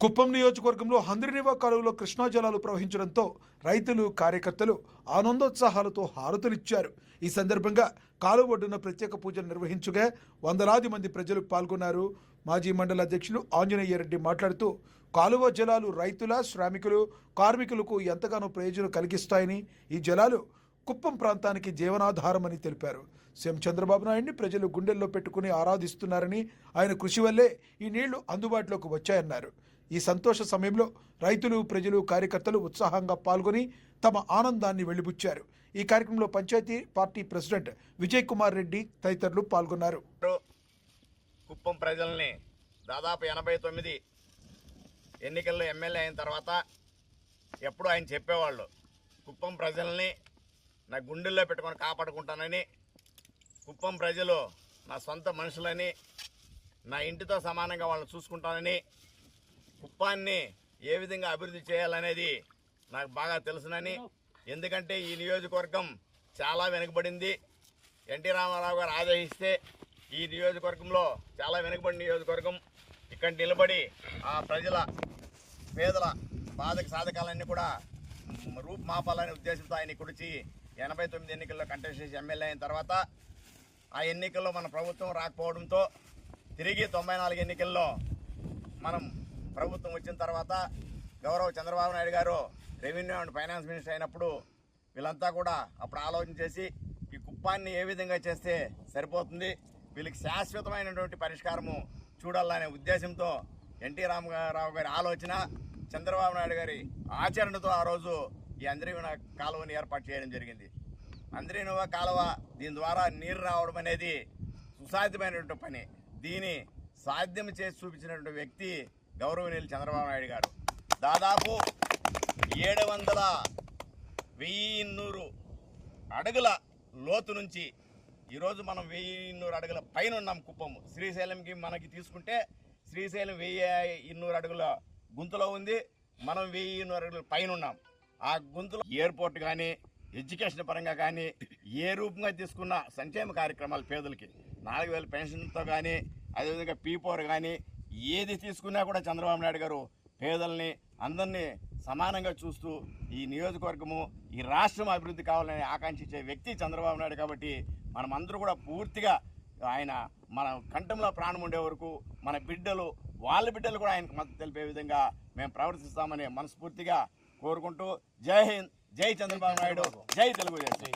కుప్పం నియోజకవర్గంలో హంద్రినివా కాలువలో కృష్ణా జలాలు ప్రవహించడంతో రైతులు కార్యకర్తలు ఆనందోత్సాహాలతో హారతులిచ్చారు. ఈ సందర్భంగా కాలువ ఒడ్డున ప్రత్యేక పూజలు నిర్వహించగా వందలాది మంది ప్రజలు పాల్గొన్నారు. మాజీ మండల అధ్యక్షులు ఆంజనేయరెడ్డి మాట్లాడుతూ కాలువ జలాలు రైతుల శ్రామికులు కార్మికులకు ఎంతగానో ప్రయోజనం కలిగిస్తాయని ఈ జలాలు కుప్పం ప్రాంతానికి జీవనాధారమని తెలిపారు. సీఎం చంద్రబాబు నాయుడిని ప్రజలు గుండెల్లో పెట్టుకుని ఆరాధిస్తున్నారని ఆయన కృషి వల్లే ఈ నీళ్ళు అందుబాటులోకి వచ్చాయన్నారు. ఈ సంతోష సమయంలో రైతులు ప్రజలు కార్యకర్తలు ఉత్సాహంగా పాల్గొని తమ ఆనందాన్ని వెలిబుచ్చారు. ఈ కార్యక్రమంలో పంచాయతీ పార్టీ ప్రెసిడెంట్ విజయ్ కుమార్ రెడ్డి తదితరులు పాల్గొన్నారు. కుప్పం ప్రజల్ని దాదాపు ఎనభై తొమ్మిది ఎన్నికల్లో ఎమ్మెల్యే అయిన తర్వాత ఎప్పుడు ఆయన చెప్పేవాళ్ళు కుప్పం ప్రజల్ని నా గుండెల్లో పెట్టుకొని కాపాడుకుంటానని కుప్పం ప్రజలు నా సొంత మనుషులని నా ఇంటితో సమానంగా వాళ్ళని చూసుకుంటానని కుప్పాన్ని ఏ విధంగా అభివృద్ధి చేయాలనేది నాకు బాగా తెలుసునని ఎందుకంటే ఈ నియోజకవర్గం చాలా వెనుకబడింది. ఎన్టీ రామారావు గారు ఆదేశిస్తే ఈ నియోజకవర్గంలో చాలా వెనుకబడిన నియోజకవర్గం. ఇక్కడ నిలబడి ఆ ప్రజల పేదల బాధక సాధకాలన్నీ కూడా రూపుమాపాలనే ఉద్దేశంతో ఆయన కుడిచి ఎనభై తొమ్మిది ఎన్నికల్లో కంటెస్ట్ చేసి ఎమ్మెల్యే అయిన తర్వాత ఆ ఎన్నికల్లో మన ప్రభుత్వం రాకపోవడంతో తిరిగి తొంభై నాలుగు ఎన్నికల్లో మనం ప్రభుత్వం వచ్చిన తర్వాత గౌరవ చంద్రబాబు నాయుడు గారు రెవెన్యూ అండ్ ఫైనాన్స్ మినిస్టర్ అయినప్పుడు వీళ్ళంతా కూడా అప్పుడు ఆలోచన చేసి ఈ కుప్పాన్ని ఏ విధంగా చేస్తే సరిపోతుంది? వీళ్ళకి శాశ్వతమైనటువంటి పరిష్కారము చూడాలనే ఉద్దేశంతో ఎన్టీ రామారావు గారి ఆలోచన చంద్రబాబు నాయుడు గారి ఆచరణతో ఆ రోజు ఈ అంద్రీవన కాలువని ఏర్పాటు చేయడం జరిగింది. అంద్రీనువ కాలువ దీని ద్వారా నీరు రావడం అనేది సుసాధ్యమైనటువంటి పని. దీని సాధ్యం చేసి చూపించినటువంటి వ్యక్తి గౌరవనీయులు చంద్రబాబు నాయుడు గారు. దాదాపు ఏడు వందల వెయ్యి అడుగుల లోతు నుంచి ఈరోజు మనం వెయ్యి ఇన్నూరు అడుగుల పైన ఉన్నాం కుప్పము శ్రీశైలంకి మనకి తీసుకుంటే శ్రీశైలం వెయ్యి ఇన్నూరు అడుగుల గుంతలో ఉంది. మనం వెయ్యి ఇన్నూరు అడుగుల పైన ఉన్నాం. ఆ గుంతలో ఎయిర్పోర్ట్ కానీ ఎడ్యుకేషన్ పరంగా కానీ ఏ రూపంగా తీసుకున్న సంక్షేమ కార్యక్రమాలు పేదలకి. నాలుగు వేల పెన్షన్తో కానీ అదేవిధంగా పీపోర్ కానీ ఏది తీసుకున్నా కూడా చంద్రబాబు నాయుడు గారు పేదల్ని అందరినీ సమానంగా చూస్తూ ఈ నియోజకవర్గము ఈ రాష్ట్రం అభివృద్ధి కావాలని ఆకాంక్షించే వ్యక్తి చంద్రబాబు నాయుడు కాబట్టి మనమందరూ కూడా పూర్తిగా ఆయన మన కంఠంలో ప్రాణం ఉండే వరకు మన బిడ్డలు వాళ్ళ బిడ్డలు కూడా ఆయనకు మద్దతు తెలిపే విధంగా మేము ప్రవర్తిస్తామని మనస్ఫూర్తిగా కోరుకుంటూ జై హింద్ జై చంద్రబాబు నాయుడు జై తెలుగుదేశం.